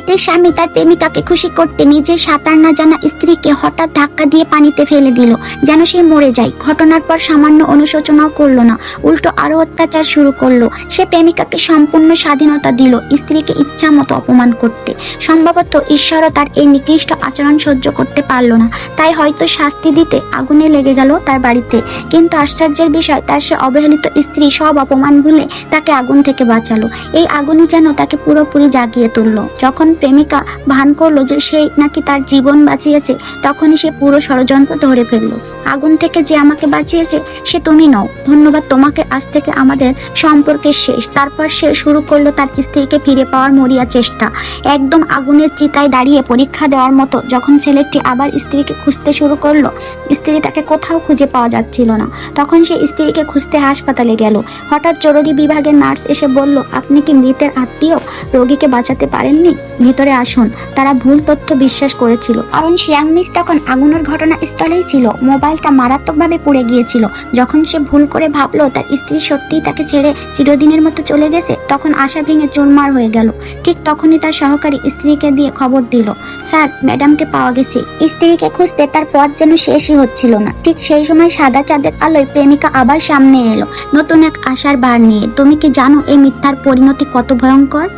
সেলিব্রিটির স্বামী তার প্রেমিকাকে খুশি করতে নিজের সাঁতার না জানা স্ত্রীকে হঠাৎ ধাক্কা দিয়ে পানিতে ফেলে দিল, যেন সে মরে যায়। ঘটনার পর সামান্য অনুশোচনাও করল না, উল্টো আরও অত্যাচার শুরু করল। সে প্রেমিকাকে সম্পূর্ণ স্বাধীনতা দিল, স্ত্রীকে ইচ্ছা মতো অপমান করতে। সম্ভবত ঈশ্বরও তার এই নিকৃষ্ট আচরণ সহ্য করতে পারল না। তাই হয়তো শাস্তি দিতে আগুনে লেগে গেল তার বাড়িতে। কিন্তু আশ্চর্যের বিষয়, তার সে অবহেলিত স্ত্রী সব অপমান ভুলে তাকে আগুন থেকে বাঁচালো। এই আগুনই যেন তাকে পুরোপুরি জাগিয়ে তুললো। যখন প্রেমিকা ভান করল যে সেই নাকি তার জীবন বাঁচিয়েছে, তখনই সে পুরো ষড়যন্ত্র ধরে ফেলল। আগুন থেকে যে আমাকে বাঁচিয়েছে, সে তুমি নও। ধন্যবাদ তোমাকে আজ থেকে আমাদের সম্পর্কের শেষ। তারপর সে শুরু করল তার স্ত্রীকে ফিরে পাওয়ার মরিয়া চেষ্টা। একদম আগুনের চিতায় দাঁড়িয়ে পরীক্ষা দেওয়ার মতো যখন ছেলেটি আবার স্ত্রীকে খুঁজতে শুরু করল, স্ত্রী তাকে কোথাও খুঁজে পাওয়া যাচ্ছিল না। তখন সে স্ত্রীকে খুঁজতে হাসপাতালে গেল। হঠাৎ জরুরি বিভাগের নার্স এসে বলল, আপনি কি মৃতের আত্মীয়? রোগীকে বাঁচাতে পারেননি? ভিতরে আসুন। তারা ভুল তথ্য বিশ্বাস করেছিল। কারণ শিয়াং মিস তখন আগুনের ঘটনা স্থলেই ছিল। মোবাইলটা মারাত্মকভাবে পুড়ে গিয়েছিল। যখন সে ভুল করে ভাবলো, তার স্ত্রী সত্যিই তাকে ছেড়ে চিরদিনের মতো চলে গেছে, তখন আশা ভেঙে চুরমার হয়ে গেল। ঠিক তখনই তার সহকারী স্ত্রীকে দিয়ে খবর দিল, স্যার, ম্যাডামকে পাওয়া গেছে। স্ত্রীকে খুঁজতে তার পথ যেন শেষই হচ্ছিল না। ঠিক সেই সময় সাদা চাঁদের আলোয় প্রেমিকা আবার সামনে এলো। নতুন এক আশার বার নিয়ে, তুমি কি জানো এই মিথ্যার পরিণতি কত ভয়ঙ্কর?